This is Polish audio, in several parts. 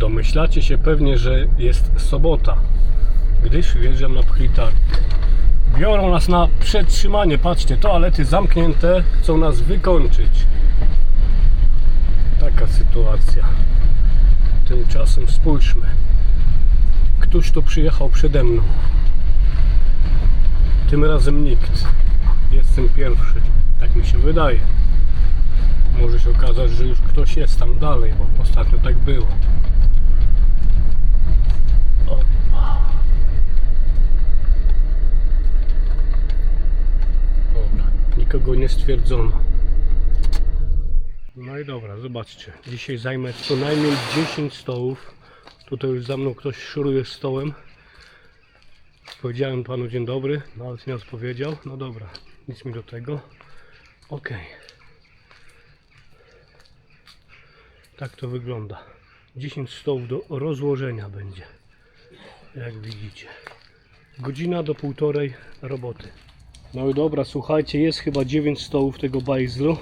Domyślacie się pewnie, że jest sobota, gdyż wjeżdżam na Pchlitarg. Biorą nas na przetrzymanie, patrzcie, toalety zamknięte, chcą nas wykończyć. Taka sytuacja. Tymczasem spójrzmy. Któż tu przyjechał przede mną? Tym razem nikt. Jestem pierwszy. Tak mi się wydaje. Może się okazać, że już ktoś jest tam dalej, bo ostatnio tak było. Opa. Dobra, nikogo nie stwierdzono. No i dobra, zobaczcie. Dzisiaj zajmę co najmniej 10 stołów. Tutaj już za mną ktoś szuruje stołem. Powiedziałem panu dzień dobry, no ale nie odpowiedział. No dobra, nic mi do tego. Okej. Tak to wygląda. 10 stołów do rozłożenia będzie. Jak widzicie. Godzina do półtorej roboty. No i dobra, słuchajcie, jest chyba 9 stołów tego bajzlu.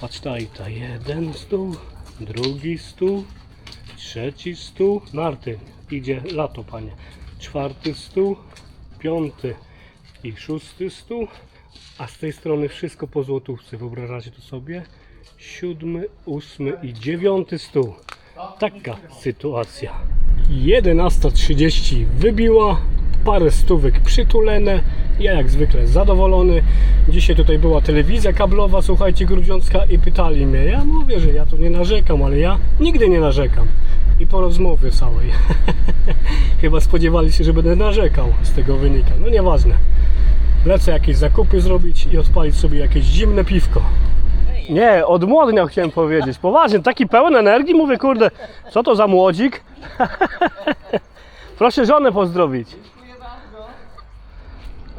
Patrz ta i ta. Jeden stół, drugi stół, trzeci stół. Marty, idzie lato, panie. Czwarty stół, piąty i szósty stół. A z tej strony wszystko po złotówce. Wyobrażacie to sobie? Siódmy, ósmy i dziewiąty stół. Taka sytuacja. 11.30 wybiła, parę stówek przytulene. Ja jak zwykle zadowolony. Dzisiaj tutaj była telewizja kablowa, słuchajcie, grudziącka i pytali mnie. Ja mówię, że ja tu nie narzekam, ale ja nigdy nie narzekam. I po rozmowie całej. Chyba spodziewali się, że będę narzekał z tego wynika. No nieważne. Lecę jakieś zakupy zrobić i odpalić sobie jakieś zimne piwko. Nie, od młodnia chciałem powiedzieć. Poważnie, taki pełen energii, mówię, kurde, co to za młodzik? Proszę żonę pozdrowić.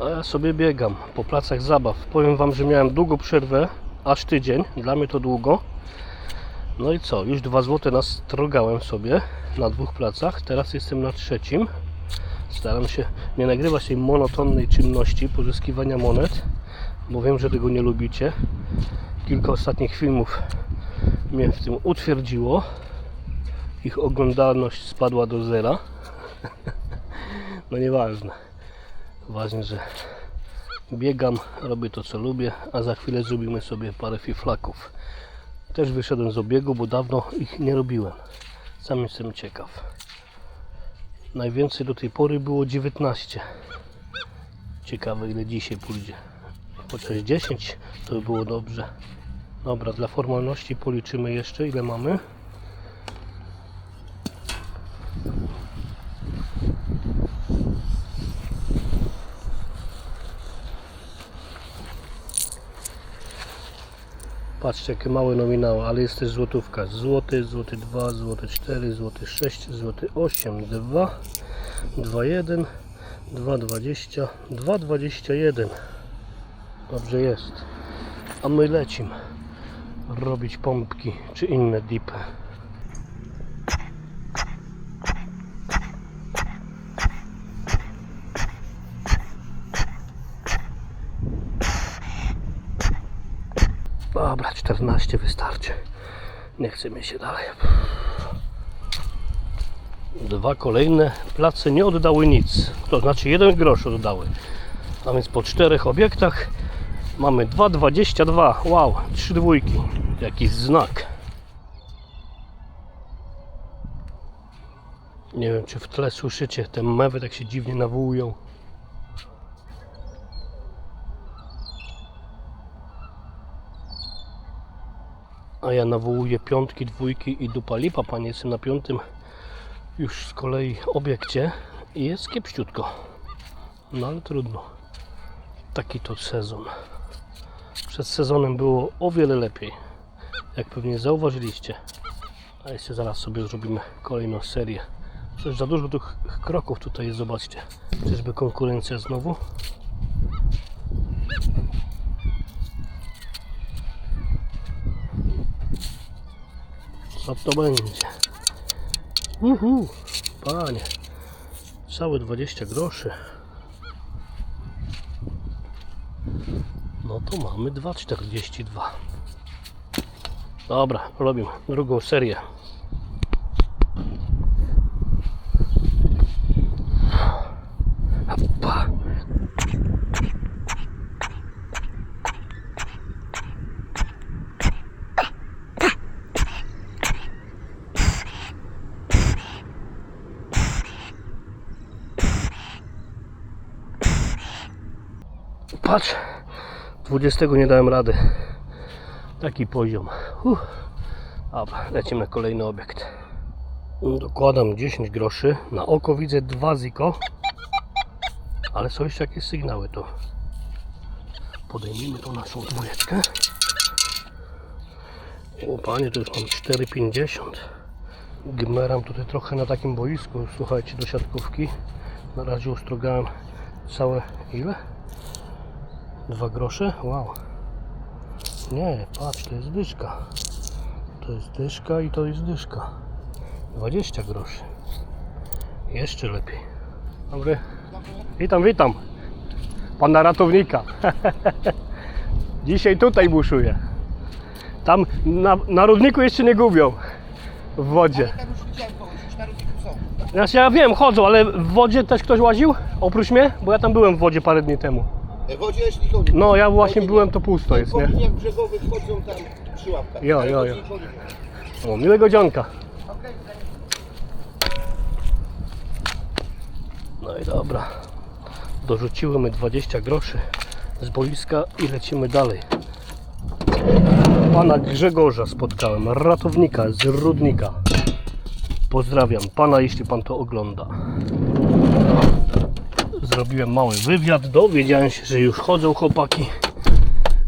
A ja sobie biegam po placach zabaw. Powiem Wam, że miałem długą przerwę, aż tydzień. Dla mnie to długo. No i co? Już 2 zł nastrogałem sobie na dwóch placach. Teraz jestem na trzecim. Staram się nie nagrywać tej monotonnej czynności pozyskiwania monet, bo wiem, że tego nie lubicie. Kilka ostatnich filmów mnie w tym utwierdziło. Ich oglądalność spadła do zera. No nieważne. Ważne, że biegam, robię to co lubię, a za chwilę zrobimy sobie parę fiflaków. Też wyszedłem z obiegu, bo dawno ich nie robiłem. Sam jestem ciekaw. Najwięcej do tej pory było 19. Ciekawe ile dzisiaj pójdzie. Chociaż 10 to by było dobrze. Dobra, dla formalności policzymy jeszcze ile mamy. Patrzcie jakie małe nominały, ale jest też złotówka. Złoty, złoty 2, złoty 4, złoty 6, złoty 8, 2, 2, 1, 2, 20, 2, 21. Dobrze jest. A my lecimy robić pompki czy inne dipy. Dobra, 14 wystarczy. Nie chce mi się dalej. Dwa kolejne place nie oddały nic. To znaczy jeden grosz oddały. A więc po czterech obiektach mamy 2,22. Wow, trzy dwójki. Jakiś znak. Nie wiem, czy w tle słyszycie, te mewy tak się dziwnie nawołują. A ja nawołuję piątki, dwójki i dupa lipa, panie. Jestem na piątym już z kolei obiekcie i jest kiepściutko. No ale trudno. Taki to sezon. Przed sezonem było o wiele lepiej. Jak pewnie zauważyliście. A jeszcze zaraz sobie zrobimy kolejną serię. Coś za dużo tych kroków tutaj jest, zobaczcie. Czyżby konkurencja znowu? Co to będzie? Uhu, panie. Całe 20 groszy. No to mamy 2,42. Dobra, robimy drugą serię. Patrz, 20 nie dałem rady. Taki poziom. Uff. Lecimy na kolejny obiekt. Dokładam 10 groszy. Na oko widzę dwa ziko. Ale są jeszcze jakieś sygnały to. Podejmijmy tą naszą dwójeczkę. O panie, to już mam 4,50. Gmeram tutaj trochę na takim boisku, słuchajcie, do siatkówki. Na razie ustrogałem całe ile? Dwa grosze? Wow. Nie, patrz, to jest dyszka. To jest dyszka i to jest dyszka. 20 groszy. Jeszcze lepiej. Dobry. Witam, witam. Pana ratownika. Dzisiaj tutaj buszuję. Tam na, na równiku jeszcze nie gubią. W wodzie. Znaczy ja wiem, chodzą, ale w wodzie też ktoś łaził? Oprócz mnie? Bo ja tam byłem w wodzie parę dni temu. Wodzie No ja właśnie byłem, to pusto jest, nie? Po liniach brzegowych chodzą tam przy łapkach. Jo, jo, jo. O, miłego dzionka. No i dobra. Dorzuciły 20 groszy z boiska i lecimy dalej. Pana Grzegorza spotkałem, ratownika z Rudnika. Pozdrawiam pana, jeśli pan to ogląda. Zrobiłem mały wywiad, dowiedziałem się, że już chodzą chłopaki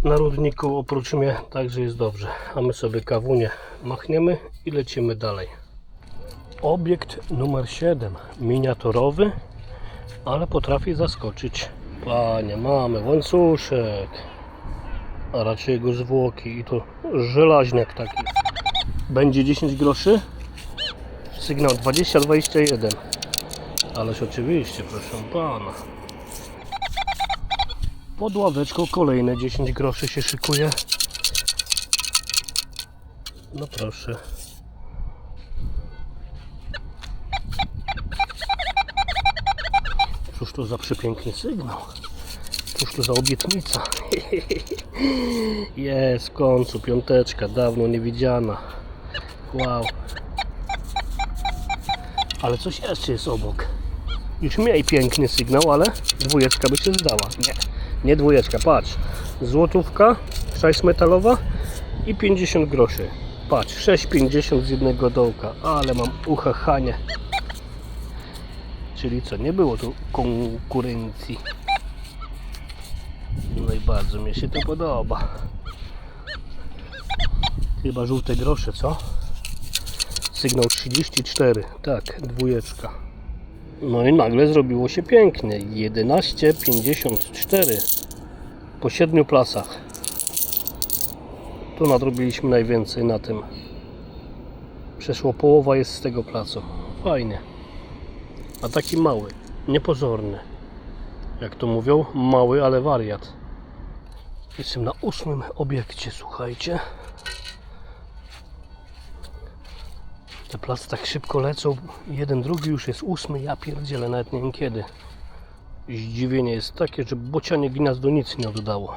na Rudniku oprócz mnie, także jest dobrze. A my sobie kawunie machniemy i lecimy dalej. Obiekt numer 7, miniaturowy, ale potrafi zaskoczyć. Panie, mamy łańcuszek, a raczej jego zwłoki i to żelaźniak taki. Będzie 10 groszy? Sygnał 20-21. Ależ oczywiście, proszę pana. Pod ławeczką kolejne 10 groszy się szykuje. No proszę. Cóż to za przepiękny sygnał. Cóż to za obietnica. Jest w końcu piąteczka, dawno niewidziana. Wow. Ale coś jeszcze jest obok. Już miej piękny sygnał, ale dwójeczka by się zdała. Nie, nie dwójeczka, patrz. Złotówka, sześć metalowa i 50 groszy. Patrz, 6,50 z jednego dołka, ale mam uchachanie. Czyli co, nie było tu konkurencji. No i bardzo mi się to podoba. Chyba żółte grosze, co? Sygnał 34, tak, dwójeczka. No i nagle zrobiło się pięknie. 11,54 po 7 plasach. Tu nadrobiliśmy najwięcej na tym. Przeszło połowa jest z tego placu. Fajnie. A taki mały, niepozorny. Jak to mówią, mały, ale wariat. Jestem na ósmym obiekcie, słuchajcie. Te plac tak szybko lecą. Jeden, drugi już jest ósmy. Ja pierdzielę, nawet nie wiem kiedy. Zdziwienie jest takie, że bocianie gniazdo nic nie oddało.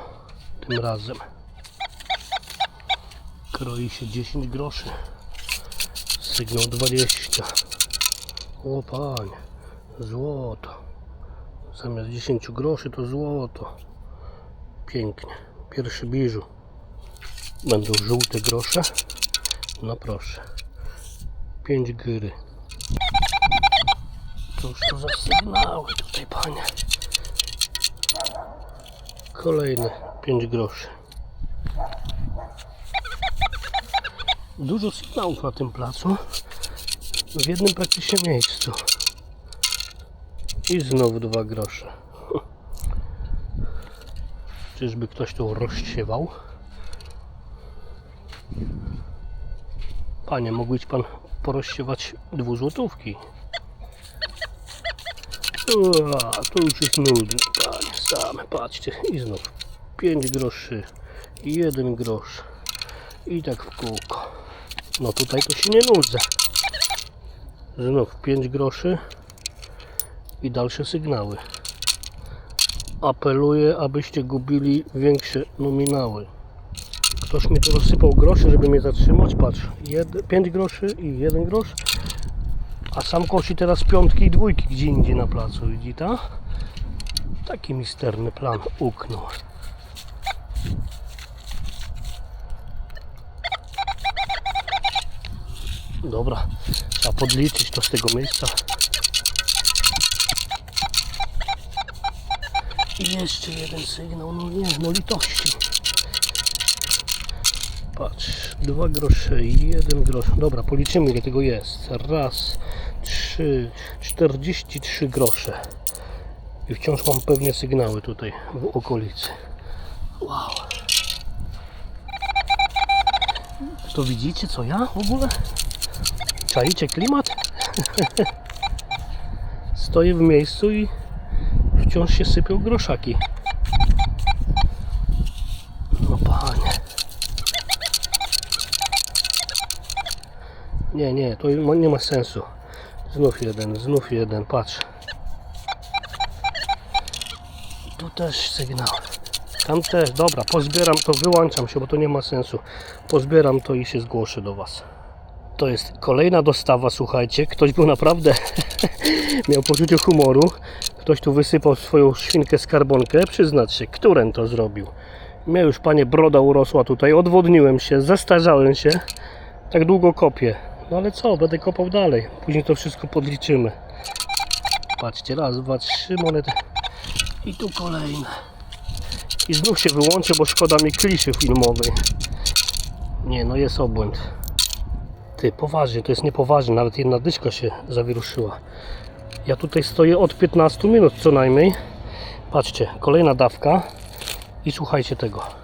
Tym razem. Kroi się 10 groszy. Sygnał 20. O panie, złoto. Zamiast 10 groszy to złoto. Pięknie. Pierwszy biżu. Będą żółte grosze. No proszę. 5 gyry. Cóż to za sygnały tutaj, panie. Kolejne 5 groszy. Dużo sygnałów na tym placu. W jednym praktycznie miejscu. I znowu dwa grosze. Czyżby ktoś tu rozsiewał? Panie, mógłbyś pan porozsiewać dwuzłotówki? Ua, to już jest nudne, panie, same, patrzcie. I znów 5 groszy, 1 grosz i tak w kółko. No tutaj to się nie nudzę. Znów 5 groszy i dalsze sygnały. Apeluję, abyście gubili większe nominały. Ktoś mi tu rozsypał groszy, żeby mnie zatrzymać. Patrz, 5 groszy i 1 grosz. A sam kosi teraz piątki i dwójki gdzie indziej na placu, widzi ta? Taki misterny plan uknął. Dobra, trzeba podliczyć to z tego miejsca. I jeszcze jeden sygnał, no nie, no litości. Patrz, dwa grosze jeden grosz. Dobra, policzymy ile tego jest. Raz, trzy, 43 grosze. I wciąż mam pewnie sygnały tutaj w okolicy. Wow. To widzicie co ja w ogóle? Czaicie klimat? Stoję w miejscu i wciąż się sypią groszaki. No panie. Nie, nie, to nie ma sensu. Znów jeden, znów jeden, patrz. Tu też sygnał. Tam też, dobra, pozbieram to, wyłączam się, bo to nie ma sensu. Pozbieram to i się zgłoszę do Was. To jest kolejna dostawa, słuchajcie. Ktoś był naprawdę, miał poczucie humoru. Ktoś tu wysypał swoją świnkę skarbonkę. Przyznać się, któren to zrobił. Mnie już, panie, broda urosła tutaj. Odwodniłem się, zestarzałem się. Tak długo kopię. No ale co, będę kopał dalej. Później to wszystko podliczymy. Patrzcie, raz, dwa, trzy monety. I tu kolejne. I znów się wyłączę, bo szkoda mi kliszy filmowej. Nie, no jest obłęd. Ty, poważnie, to jest niepoważne, nawet jedna dyszka się zawiruszyła. Ja tutaj stoję od 15 minut co najmniej. Patrzcie, kolejna dawka. I słuchajcie tego.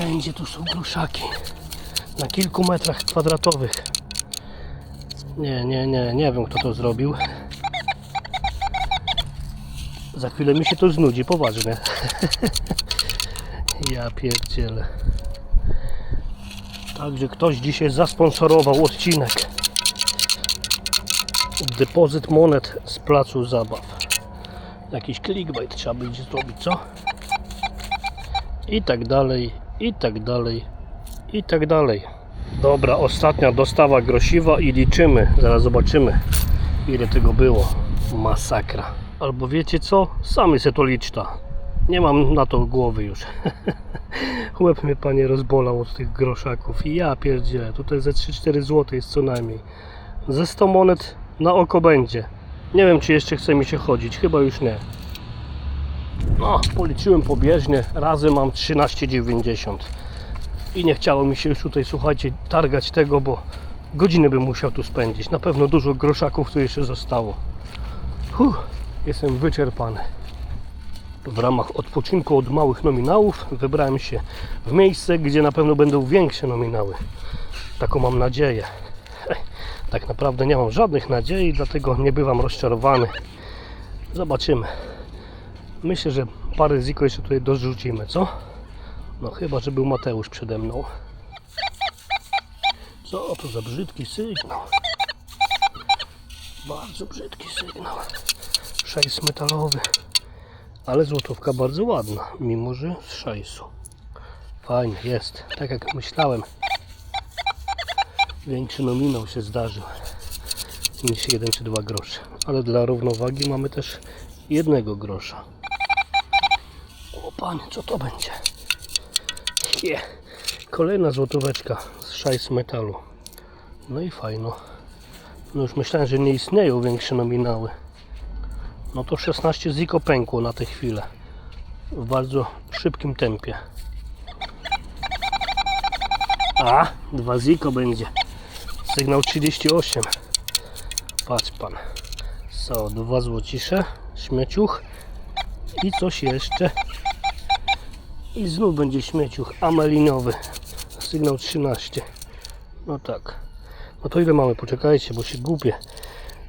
Wszędzie tu są gruszaki. Na kilku metrach kwadratowych. Nie, nie, nie, nie wiem kto to zrobił. Za chwilę mi się to znudzi, poważnie. ja pierdzielę. Także ktoś dzisiaj zasponsorował odcinek. Depozyt monet z placu zabaw. Jakiś clickbait trzeba będzie zrobić, co? I tak dalej, i tak dalej, i tak dalej. Dobra, ostatnia dostawa grosiwa i liczymy. Zaraz zobaczymy, ile tego było. Masakra. Albo wiecie co? Sami se to liczta. Nie mam na to głowy już. Łeb mnie panie rozbolał od tych groszaków. I ja pierdzielę. Tutaj ze 3-4 zł jest co najmniej. Ze 100 monet na oko będzie. Nie wiem czy jeszcze chce mi się chodzić. Chyba już nie. No, policzyłem pobieżnie. Razem mam 13,90. I nie chciało mi się już tutaj, słuchajcie, targać tego, bo godziny bym musiał tu spędzić. Na pewno dużo groszaków tu jeszcze zostało. Huh, jestem wyczerpany. W ramach odpoczynku od małych nominałów wybrałem się w miejsce, gdzie na pewno będą większe nominały. Taką mam nadzieję. Tak naprawdę nie mam żadnych nadziei, dlatego nie bywam rozczarowany. Zobaczymy. Myślę, że parę ziko jeszcze tutaj dorzucimy, co? No chyba, że był Mateusz przede mną. Co to za brzydki sygnał? Bardzo brzydki sygnał. Szajs metalowy. Ale złotówka bardzo ładna, mimo że z szajsu. Fajnie, jest. Tak jak myślałem. Większy nominał się zdarzył niż jeden czy dwa grosze. Ale dla równowagi mamy też jednego grosza. Panie, co to będzie? Je. Kolejna złotóweczka z szajs metalu. No i fajno. No już myślałem, że nie istnieją większe nominały. No to 16 ziko pękło na tę chwilę. W bardzo szybkim tempie. A, dwa ziko będzie. Sygnał 38. Patrz pan. Są dwa złocisze, śmieciuch i coś jeszcze. I znów będzie śmieciuch amelinowy. Sygnał 13. No tak. No to ile mamy? Poczekajcie, bo się gubię.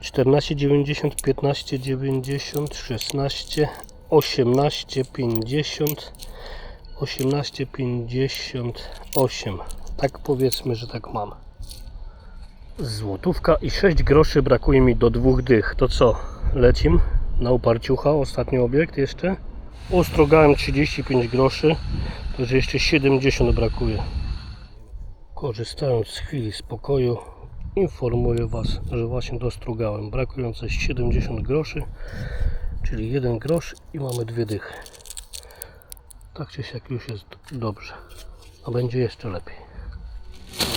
14,90, 15,90, 16, 18, 50, 18,58. Tak powiedzmy, że tak mam. Złotówka i 6 groszy brakuje mi do dwóch dych. To co? Lecim na uparciucha. Ostatni obiekt jeszcze. Ostrogałem 35 groszy. To że jeszcze 70 brakuje. Korzystając z chwili spokoju, informuję Was, że właśnie dostrugałem. Brakujące 70 groszy, czyli 1 grosz i mamy dwie dychy. Tak czy siak już jest dobrze. A będzie jeszcze lepiej.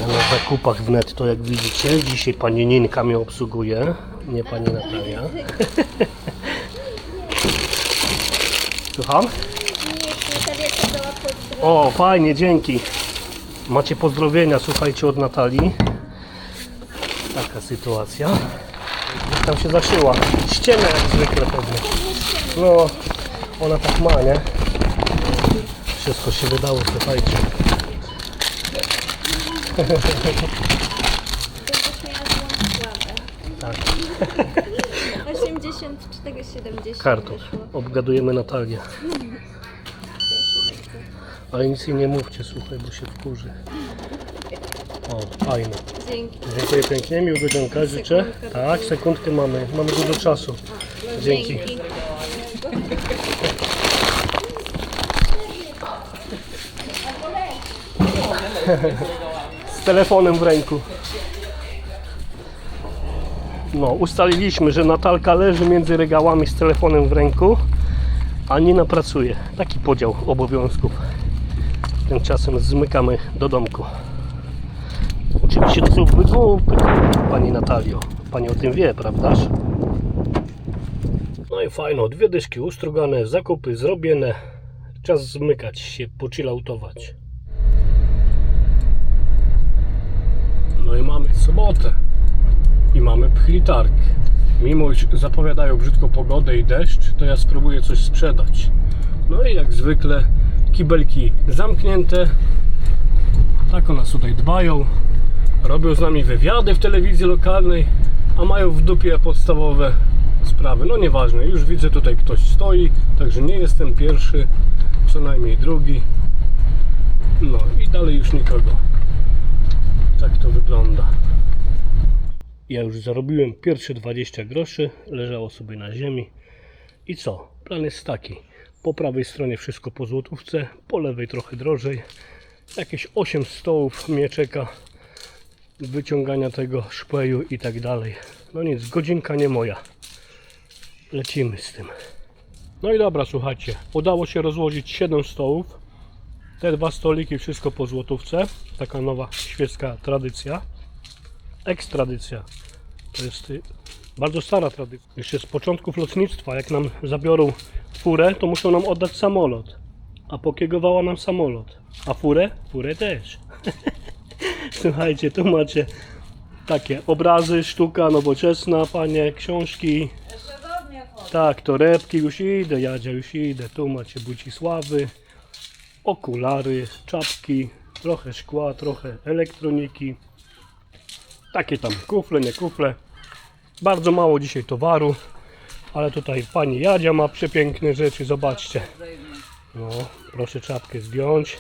Ja na zakupach w netto, jak widzicie, dzisiaj pani Ninka mnie obsługuje, nie pani Natalia. Słucham? O, fajnie, dzięki. Macie pozdrowienia, słuchajcie, od Natalii. Taka sytuacja. Tam się zaszyła. Ściemę jak zwykle pewnie. No, ona tak ma, nie? Wszystko się wydało, słuchajcie. Tak. 84, 70 Kartą. wyszło. Obgadujemy Natalię. Ale nic jej nie mówcie, słuchaj, bo się wkurzy. O, fajnie. Dzięki. Dziękuję pięknie, miłego dzionka życzę. Sekundkę. Tak, sekundkę mamy, mamy dużo czasu. Dzięki. Dzięki. Z telefonem w ręku. No, ustaliliśmy, że Natalka leży między regałami z telefonem w ręku, a Nina pracuje. Taki podział obowiązków. Tymczasem zmykamy do domku. Oczywiście to są wygłupy, Pani Natalio. Pani o tym wie, prawdaż? No i fajno, dwie dyszki ustrugane, zakupy zrobione. Czas zmykać się, pochillautować. No i mamy sobotę. I mamy pchlitarg. Mimo iż zapowiadają brzydko pogodę i deszcz, to ja spróbuję coś sprzedać. No i jak zwykle kibelki zamknięte. Tak o nas tutaj dbają. Robią z nami wywiady w telewizji lokalnej, a mają w dupie podstawowe sprawy. No nieważne, już widzę tutaj ktoś stoi, także nie jestem pierwszy, co najmniej drugi. No i dalej już nikogo. Tak to wygląda. Ja już zarobiłem pierwsze 20 groszy, leżało sobie na ziemi. I co? Plan jest taki. Po prawej stronie wszystko po złotówce, po lewej trochę drożej. Jakieś 8 stołów mnie czeka wyciągania tego szpeju i tak dalej. No nic, godzinka nie moja. Lecimy z tym. No i dobra, słuchajcie, udało się rozłożyć 7 stołów. Te dwa stoliki, wszystko po złotówce. Taka nowa świecka tradycja. Ekstradycja. To jest y, bardzo stara tradycja. Jeszcze z początków lotnictwa, jak nam zabiorą furę, to muszą nam oddać samolot. A pokiegowała nam samolot. A furę? Furę też. Słuchajcie, tu macie takie obrazy, sztuka nowoczesna, panie, książki. Tak, torebki, już idę, Jadzia, już idę. Tu macie Bucisławy, okulary, czapki, trochę szkła, trochę elektroniki. Takie tam kufle, nie kufle. Bardzo mało dzisiaj towaru, ale tutaj pani Jadzia ma przepiękne rzeczy, zobaczcie. No, proszę czapkę zdjąć.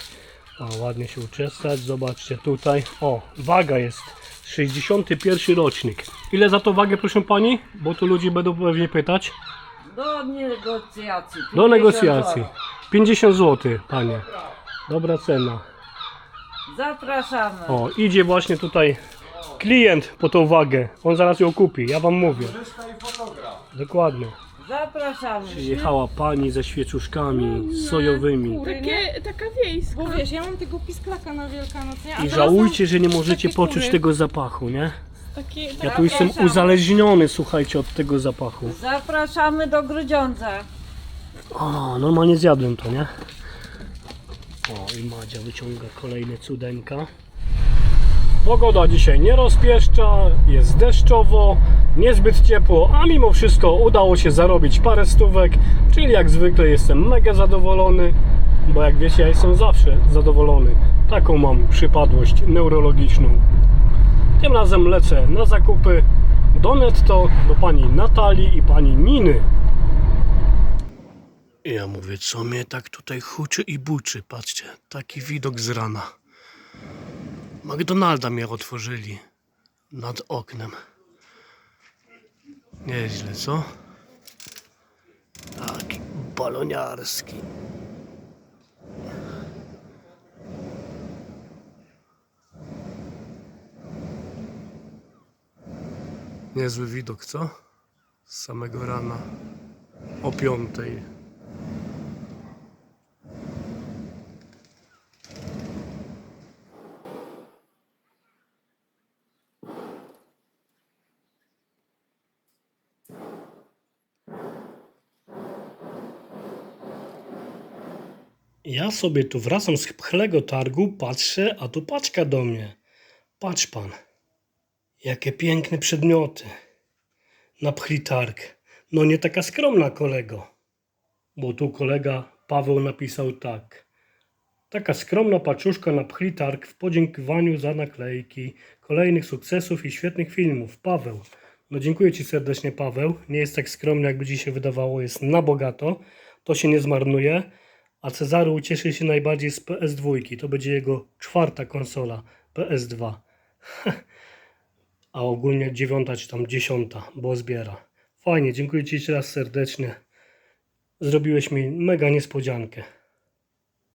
O, ładnie się uczesać. Zobaczcie tutaj. O, waga jest. 61 rocznik. Ile za to wagę, proszę pani? Bo tu ludzi będą pewnie pytać. Do negocjacji. Do 50 negocjacji. zł. 50 zł, panie. Dobra cena. Zapraszamy. O, idzie właśnie tutaj klient po tą wagę. On zaraz ją kupi, ja wam mówię. Dokładnie. Zapraszamy. Jechała pani ze świeczuszkami sojowymi. Takie, taka wiejska. Bo wiesz, ja mam tego pisklaka na Wielkanoc, nie? A I teraz żałujcie, że nie możecie takie poczuć kury. tego zapachu, nie? mam Takie, Ja tu jestem Zapraszamy. uzależniony, słuchajcie, od tego zapachu. Zapraszamy do Grudziądza. O, normalnie zjadłem to, nie? O, i Madzia wyciąga kolejne cudeńka. Pogoda dzisiaj nie rozpieszcza, jest deszczowo, niezbyt ciepło, a mimo wszystko udało się zarobić parę stówek, czyli jak zwykle jestem mega zadowolony, bo jak wiecie, ja jestem zawsze zadowolony. Taką mam przypadłość neurologiczną. Tym razem lecę na zakupy do netto, do pani Natalii i pani Niny. Ja mówię, co mnie tak tutaj huczy i buczy. Patrzcie, taki widok z rana. McDonalda mnie otworzyli nad oknem. Nieźle, co? Taki baloniarski. Niezły widok, co? Z samego rana. O piątej. Ja sobie tu wracam z pchlego targu, patrzę, a tu paczka do mnie. Patrz pan, jakie piękne przedmioty. Na pchli targ. No nie taka skromna kolego. Bo tu kolega Paweł napisał tak. Taka skromna paczuszka na pchli targ w podziękowaniu za naklejki, kolejnych sukcesów i świetnych filmów. Paweł. No dziękuję Ci serdecznie Paweł. Nie jest tak skromny jakby Ci się wydawało, jest na bogato. To się nie zmarnuje. A Cezary ucieszy się najbardziej z PS2. To będzie jego czwarta konsola PS2. A ogólnie dziewiąta czy tam dziesiąta, bo zbiera. Fajnie, dziękuję Ci jeszcze raz serdecznie. Zrobiłeś mi mega niespodziankę.